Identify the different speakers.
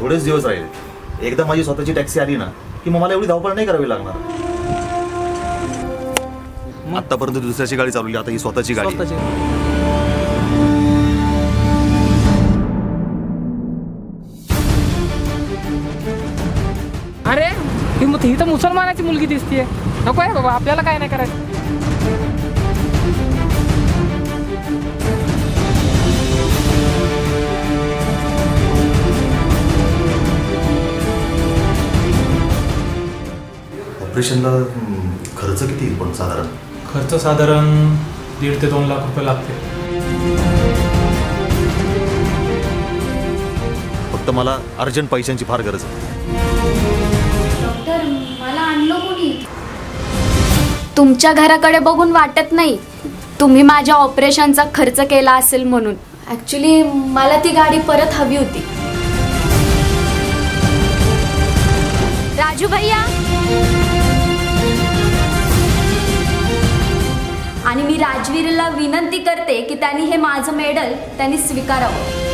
Speaker 1: थोडेच दिवस राहिले. एकदा माझी स्वतःची टॅक्सी आली ना की मग मला एवढी धावपळ नाही करावी लागणार. आतापर्यंत दुसऱ्याची गाडी चालवली आता ही स्वतःची गाडी.
Speaker 2: अरे ही ही तर मुसलमानाची मुलगी दिसतीये. नको आहे बाबा आपल्याला काय नाही करायचं.
Speaker 1: ऑपरेशनला खर्च किती येईल पण साधारण?
Speaker 3: खर्च साधारण दीड ते दोन लाख रुपये लागते
Speaker 1: फक्त मला अर्जंट पैशांची फार गरज आहे.
Speaker 4: डॉक्टर मला आणलं कोणी? तुमच्या घराकडे बघून वाटत नाही. तुम्ही माझ्या ऑपरेशनचा खर्च केला असेल म्हणून. ॲक्च्युली मला ती गाडी परत हवी होती. राजू भैया आणि मी राजवीरला विनंती करते की त्यांनी हे माझं मेडल त्यांनी स्वीकारावं.